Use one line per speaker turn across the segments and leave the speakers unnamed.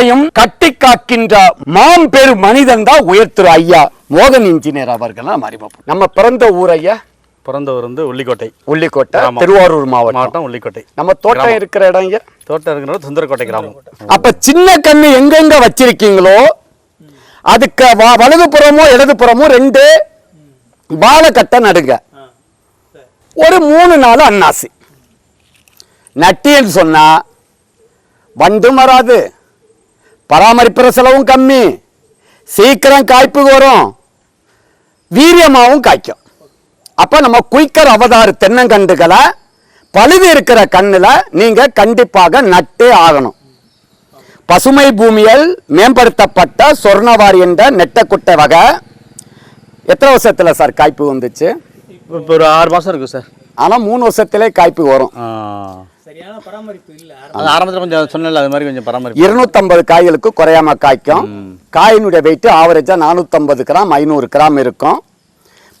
அனைத்தையும் கட்டி காக்கின்ற மாம்பெரு மனிதன் தான் உயர்த்திரு ஐயா மோகன் இன்ஜினியர் அவர்கள் நம்ம அறிமுகம். நம்ம பிறந்த ஊர் ஐயா
பிறந்தவர் வந்து உள்ளிக்கோட்டை.
உள்ளிக்கோட்டை. திருவாரூர் மாவட்டம்.
மாவட்டம் உள்ளிக்கோட்டை.
நம்ம தோட்டம் இருக்கிற இடம் ஐயா
தோட்டம் இருக்கிற சுந்தரக்கோட்டை கிராமம்.
அப்ப சின்ன கண்ணு எங்கெங்க வச்சிருக்கீங்களோ அதுக்கு வ- வலதுபுறமோ இடதுபுறமோ ரெண்டு வாழைக்கட்டை நடுங்க. ஒரு மூணு நாள் அன்னாசி. நட்டின்னு சொன்னா வண்டும் வராது பராமரிப்புற செலவும் கம்மி. சீக்கிரம் காய்ப்புக்கு வரும். வீரியமாவும் காய்க்கும். அப்ப நம்ம குயிக்கர் அவதாறு தென்னங்கண்டுகளை பழுது இருக்கிற கண்ணுல நீங்க கண்டிப்பாக நட்டே ஆகணும். பசுமை பூமியில் மேம்படுத்தப்பட்ட சொர்ணவாரி என்ற நெட்டக்குட்டை வகை. எத்தனை வருஷத்துல சார் காய்ப்பு வந்துச்சு?
இப்போ ஒரு ஆறு மாதம் இருக்கும் சார்.
ஆனா மூணு வருஷத்திலே காய்ப்பு வரும்.
சரியான பராமரிப்பு இல்ல.
அது ஆரம்பத்தில் கொஞ்சம் சொன்னல அது மாதிரி கொஞ்சம் பராமரிப்பு.
இருநூத்தம்பது காய்களுக்கு குறையாம காய்க்கும். காயினுடைய வெயிட் ஆவரேஜா நானூத்தம்பது கிராம் ஐநூறு கிராம் இருக்கும்.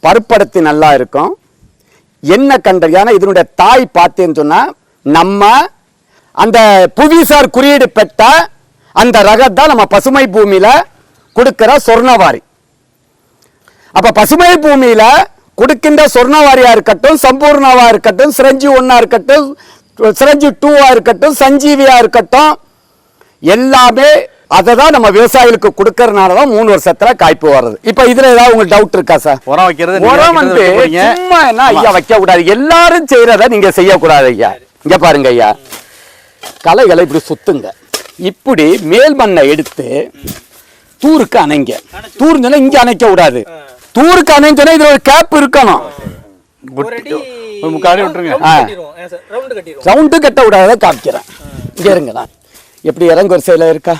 பருப்படத்தி நல்லா இருக்கும். என்ன கண்டு ஏன்னா இதனுடைய தாய் பார்த்தேன்னு சொன்னா நம்ம அந்த புவிசார் குறியீடு பெற்ற அந்த ரகத்தான் நம்ம பசுமை பூமியில கொடுக்கிற சொர்ணவாரி. அப்ப பசுமை பூமியில கொடுக்கின்ற சொர்ணவாரியா இருக்கட்டும் சம்பூர்ணவா இருக்கட்டும் சிரஞ்சி ஒன்னா இருக்கட்டும் சிரஞ்சி டூவா இருக்கட்டும் சஞ்சீவியா இருக்கட்டும் எல்லாமே அதை தான் நம்ம விவசாயிகளுக்கு கொடுக்கறதுனால தான் மூணு வருஷத்துல காய்ப்பு வர்றது. இப்ப இதுல ஏதாவது உங்களுக்கு டவுட் இருக்கா சார்
உரம் வைக்கிறது நீங்க
உரம் வந்து. சும்மா என்ன ஐயா வைக்க கூடாது. எல்லாரும் செய்யறத நீங்க செய்யக்கூடாது ஐயா. இங்க பாருங்க ஐயா. களைகளை இப்படி சுத்துங்க. இப்படி மேல் மண்ணை எடுத்து தூருக்கு அணைங்க. தூர்னா இங்க அணைக்க கூடாது. தூருக்கு அணைஞ்சோன்னா இதுல ஒரு கேப் இருக்கணும்.
ஒரு அடி
விட்டுருங்க.
சார்? ரவுண்டு
கட்ட விடாத காமிக்கிறேன். இங்க இருங்க நான். எப்படி இறங்கு வரிசையில இருக்கா.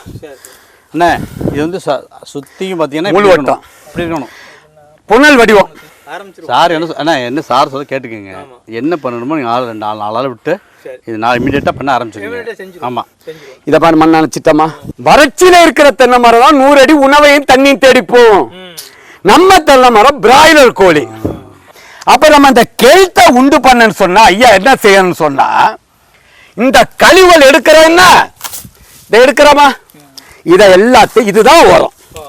அண்ணே இது வந்து ச- சுத்தியும் பார்த்தீங்கன்னா இப்படி
வட்டம்.
இப்படி இருக்கணும்.
புனல் வடிவம்.
ஆரம்பிச்சிருவோம்.
சார் என்ன சொ- அண்ணா என்ன சார் சொல்ல கேட்டுக்கோங்க. என்ன பண்ணணுமோ நீங்கள் ஆள் ரெண்டு நாலு நாளால் விட்டு இது நான் இமீடியட்டாக பண்ண
ஆ
ஆரம்பிச்சிருக்கேன்
செஞ்சிருவோம்.
ஆமாம்
செஞ்சிருவோம்.
இத பாரு மண் அணைச்சிட்டமா? வறட்சியில இருக்கிற தென்னை மரம் தான் நூறு அடி உணவையும் தண்ணியும் தேடி போகும் நம்ம தென்னை மரம் பிராய்லர் கோழி. அப்ப நம்ம அந்த கெல்த்த உண்டு பண்ணன்னு சொன்னா ஐயா என்ன செய்யணும்னு சொன்னா இந்த கழிவுகள் எடுக்கிறோம்னா இதை எடுக்கிறோமா இத எல்லாத்தையும் இதுதான் வரும்
ஓ,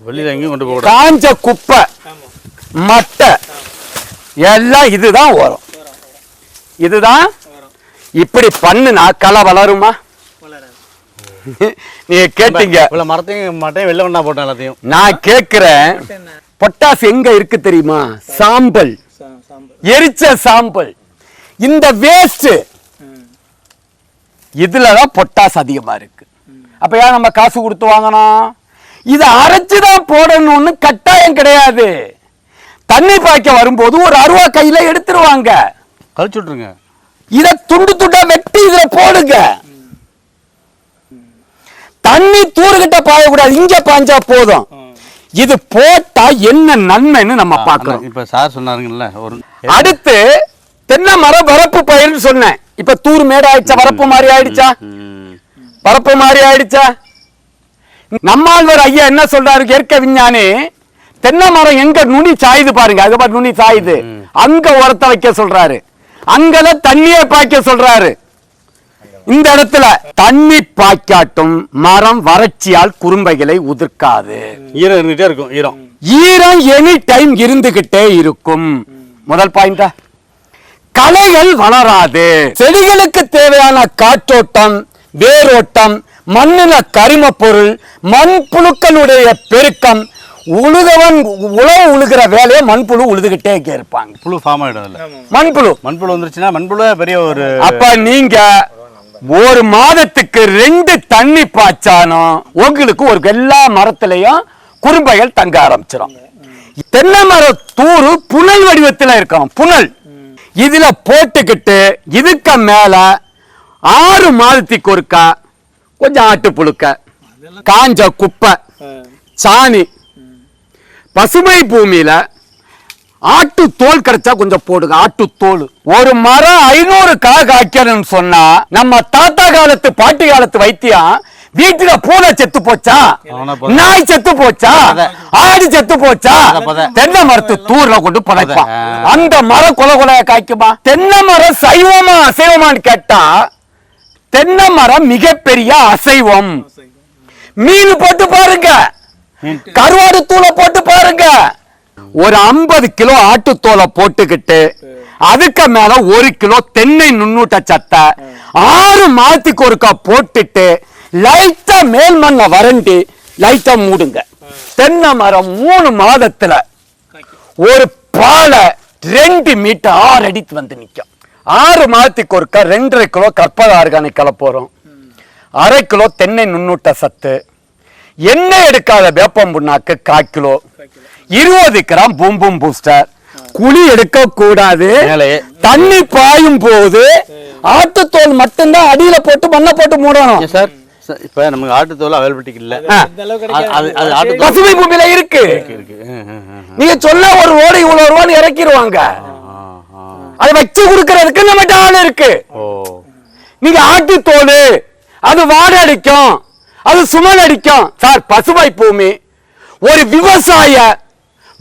வெளியில் எங்கேயும் கொண்டு போக
காஞ்ச குப்பை. மட்டை எல்லாம் இதுதான் வரும் இதுதான். இப்படி பண்ணுனா களை வளருமா
வளராது.
நீங்க கேட்டீங்க
மரத்தையும் மட்டையும் வெளில ஒன்றா போட்டேன் எல்லாத்தையும்
நான் கேக்குறேன்
என்ன?
பொட்டாஸ் எங்க இருக்கு தெரியுமா? சாம்பல். எரிச்ச சாம்பல். இந்த வேஸ்ட். இதுலதான் பொட்டாஸ் அதிகமா இருக்கு. அப்ப ஏன் நம்ம காசு கொடுத்து வாங்கணும்? இதை அரைச்சுதான் போடணும்னு கட்டாயம் கிடையாது. தண்ணி பாய்க்க வரும்போது ஒரு அருவா கையில எடுத்துருவாங்க.
கழிச்சு விட்ருங்க
இத துண்டு துண்டா வெட்டி இதுல போடுங்க. தண்ணி தூருகிட்ட பாயக்கூடாது. இங்க பாஞ்சா போதும். இது போட்டா என்ன நன்மைன்னு நம்ம பார்க்கணும்.
இப்போ சார் சொன்னாருங்கல்ல ஒரு
அடுத்து தென்னை மரம் வரப்பு பயிர்னு சொன்னேன். இப்ப தூர் மேடு ஆயிடுச்சா? வரப்பு மாதிரி ஆயிடுச்சா. வரப்பு மாதிரி ஆயிடுச்சா? நம்மாழ்வார் ஐயா என்ன சொல்றாரு இயற்கை விஞ்ஞானி? தென்னை மரம் எங்க நுனி சாயுது பாருங்க. அது பாரு நுனி சாயுது. அங்க உரத்தை வைக்க சொல்றாரு. அங்கதான் தண்ணியை பாய்க்க சொல்றாரு. இந்த இடத்துல தண்ணி பாய்க்காட்டும் மரம் வறட்சியால் குறும்பைகளை உதிர்க்காது.
ஈரம் இருந்துகிட்டே இருக்கும் ஈரம்.
ஈரம் எனி டைம் இருந்துகிட்டே இருக்கும். முதல் பாயிண்டா களைகள் வளராது. செடிகளுக்கு தேவையான காற்றோட்டம் வேரோட்டம் மண்ணில கரிம பொருள் மண் புழுக்களுடைய பெருக்கம் உழுதவன் உழவு உழுகிற வேலையை மண்புழு உழுதுகிட்டே இருப்பாங்க.
புழு ஃபார்ம் ஆகிடும்.
மண்புழு
மண்புழு வந்துருச்சுன்னா மண்புழு பெரிய ஒரு
அப்ப நீங்க ஒரு மாதத்துக்கு ரெண்டு தண்ணி பாய்ச்சாலும் உங்களுக்கு ஒரு எல்லா மரத்திலையும் குறும்பைகள் தங்க ஆரம்பிச்சிடும் தென்னை மர தூறு புனல் வடிவத்தில் இருக்கும் புனல். இதுல போட்டுக்கிட்டு இதுக்கு மேல ஆறு மாதத்துக்கு ஒருக்கா கொஞ்சம் ஆட்டு புழுக்க காஞ்ச குப்பை சாணி. பசுமை பூமியில ஆட்டு தோல் கிடைச்சா கொஞ்சம் போடுங்க ஆட்டு தோல் ஒரு மரம் ஐநூறு கா காய்க்கணும்னு சொன்னா நம்ம தாத்தா காலத்து பாட்டி காலத்து வைத்தியம் வீட்டுல பூனை செத்து போச்சா? நாய் செத்து போச்சா? ஆடு செத்து போச்சா. தென்னை மரத்து தூர்ல கொண்டு புதைப்பான்.
ஆ.
அந்த மரம் கொலை கொலையா காய்க்குமா? தென்னை மரம் சைவமா அசைவமான்னு கேட்டா தென்னை மரம் மிகப்பெரிய அசைவம். மீன் போட்டு பாருங்க. கருவாடு தூளை போட்டு பாருங்க. ஒரு ஐம்பது கிலோ ஆட்டுத்தோலை போட்டுக்கிட்டு அதுக்கு மேல ஒரு கிலோ தென்னை நுண்ணூட்ட சத்தை ஆறு மாதத்துக்கு ஒருக்கா போட்டுட்டு லைட்டா மேல் மண்ணை வறண்டி லைட்டா மூடுங்க. தென்னை மரம் மூணு மாதத்துல ஒரு பாலை ரெண்டு மீட்டர் ஆறு அடித்து வந்து நிற்கும் ஆறு மாதத்துக்கு ஒருக்கா ரெண்டரை கிலோ கற்பக ஆர்கானிக் கலப்போறோம் அரை கிலோ தென்னை நுண்ணூட்ட சத்து. எண்ணெய் எடுக்காத வேப்பம் புண்ணாக்கு கால் கிலோ. இருபது கிராம் பூம்பும் பூஸ்டர் குழி எடுக்க கூடாது
மேலே.
தண்ணி பாயும் போது ஆட்டுத்தோல் மட்டும்தான் அடியில போட்டு மண்ணை போட்டு மூடணும்.
சார் இப்ப நமக்கு ஆட்டுத்தோல் அவைலபிலிட்டி இல்ல.
பசுமை பூமியில இருக்கு. நீங்க சொல்ல ஒரு ஓடை இவ்வளவு ரூபான்னு இறக்கிடுவாங்க. அதை வச்சு கொடுக்கறதுக்கு நம்மகிட்ட ஆள் இருக்கு. நீங்க ஆட்டுத்தோல் அது வாடை அடிக்கும் அது சுமல் அடிக்கும். சார் பசுமை பூமி ஒரு விவசாய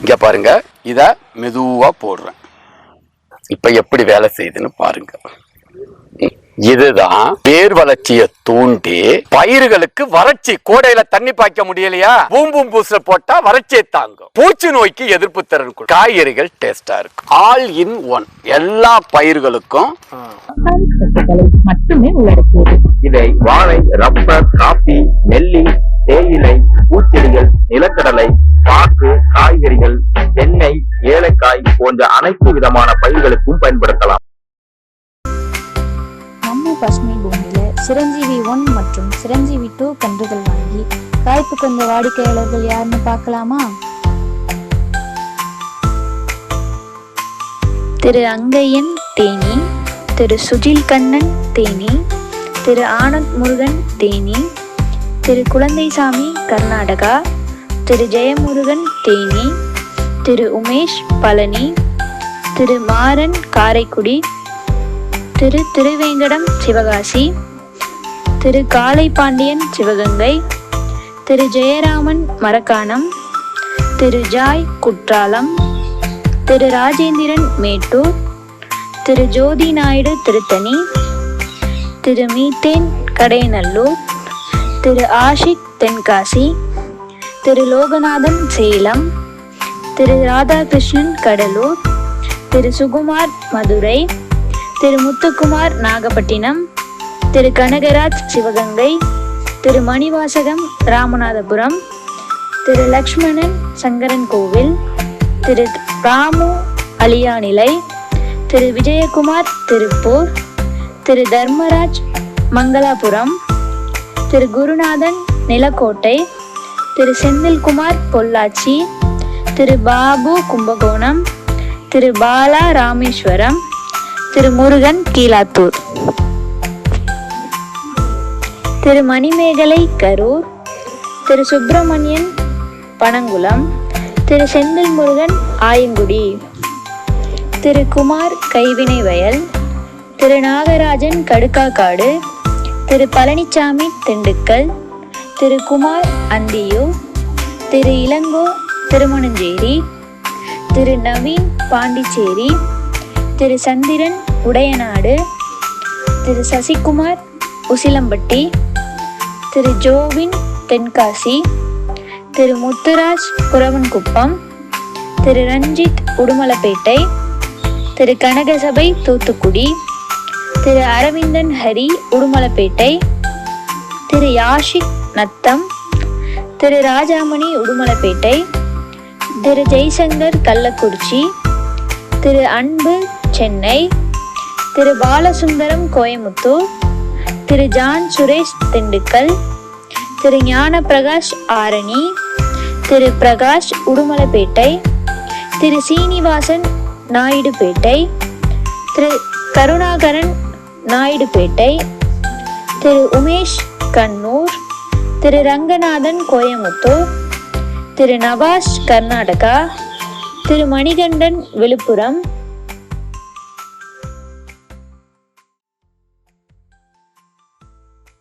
இங்க பாருங்க இத மெதுவா போடுறேன். இப்ப எப்படி வேலை செய்யுதுன்னு பாருங்க. இதுதான் வேர் வளர்ச்சியை தூண்டி பயிர்களுக்கு வறட்சி கோடையில தண்ணி பாய்க்க முடியலையா? பூம்பும் பூசல போட்டா வறட்சியை தாங்கும். பூச்சி நோய்க்கு எதிர்ப்பு திறன். காய்கறிகள் டேஸ்டா இருக்கும். ஆல் இன் ஒன் எல்லா பயிர்களுக்கும்
மட்டுமே
இதை வாழை ரப்பர் காபி நெல்லி தேயிலை பூச்செடிகள் நிலக்கடலை
சிரஞ்சீவி ஒன் மற்றும் சிரஞ்சீவி டூ கன்றுகள் வாங்கி காய்ப்பு கொண்ட வாடிக்கையாளர்கள் யாருன்னு பார்க்கலாமா? திரு அங்கையன் தேனி திரு சுஜில் கண்ணன் தேனி திரு ஆனந்த் முருகன் தேனி திரு குழந்தைசாமி கர்நாடகா திரு ஜெயமுருகன் தேனி திரு உமேஷ் பழனி திரு மாறன் காரைக்குடி திரு திருவேங்கடம் சிவகாசி திரு காளைபாண்டியன் சிவகங்கை திரு ஜெயராமன் மரக்காணம் திரு ஜாய் குற்றாலம் திரு ராஜேந்திரன் மேட்டூர் திரு ஜோதி நாயுடு திருத்தணி திரு மீத்தேன் கடையநல்லூர் திரு ஆஷிக் தென்காசி திரு லோகநாதன் சேலம் திரு ராதாகிருஷ்ணன் கடலூர் திரு சுகுமார் மதுரை திரு முத்துக்குமார் நாகப்பட்டினம் திரு கனகராஜ் சிவகங்கை திரு மணிவாசகம் ராமநாதபுரம் திரு லக்ஷ்மணன் சங்கரன் கோவில் திரு ராமு அலியாநிலை திரு விஜயகுமார் திருப்பூர் திரு தர்மராஜ் மங்களாபுரம் திரு குருநாதன் நிலக்கோட்டை திரு செந்தில்குமார் பொள்ளாச்சி திரு பாபு கும்பகோணம் திரு பாலா ராமேஸ்வரம் திரு முருகன் கீழாத்தூர். திரு மணிமேகலை கரூர் திரு சுப்பிரமணியன் பனங்குளம் திரு செந்தில் முருகன் ஆயங்குடி திரு குமார் கைவினை வயல் திரு நாகராஜன் கடுக்காக்காடு திரு பழனிச்சாமி திண்டுக்கல் திரு குமார் அந்தியூர் திரு இளங்கோ திருமணஞ்சேரி திரு நவீன் பாண்டிச்சேரி திரு சந்திரன் உடையநாடு திரு சசிகுமார் உசிலம்பட்டி திரு ஜோவின் தென்காசி திரு முத்துராஜ் குரவன்குப்பம் திரு ரஞ்சித் உடுமலப்பேட்டை திரு கனகசபை தூத்துக்குடி திரு அரவிந்தன் ஹரி உடுமலப்பேட்டை திரு யாஷிக் நத்தம் திரு ராஜாமணி உடுமலப்பேட்டை திரு ஜெய்சங்கர் கள்ளக்குறிச்சி திரு அன்பு சென்னை திரு பாலசுந்தரம் கோயமுத்தூர் திரு ஜான் சுரேஷ் திண்டுக்கல் திரு ஞான பிரகாஷ் ஆரணி திரு பிரகாஷ் உடுமலைப்பேட்டை திரு சீனிவாசன் நாயுடுபேட்டை திரு கருணாகரன் நாயுடுபேட்டை திரு உமேஷ் கண்ணூர் திரு ரங்கநாதன் கோயமுத்தூர் திரு நவாஸ் கர்நாடகா திரு மணிகண்டன் விழுப்புரம்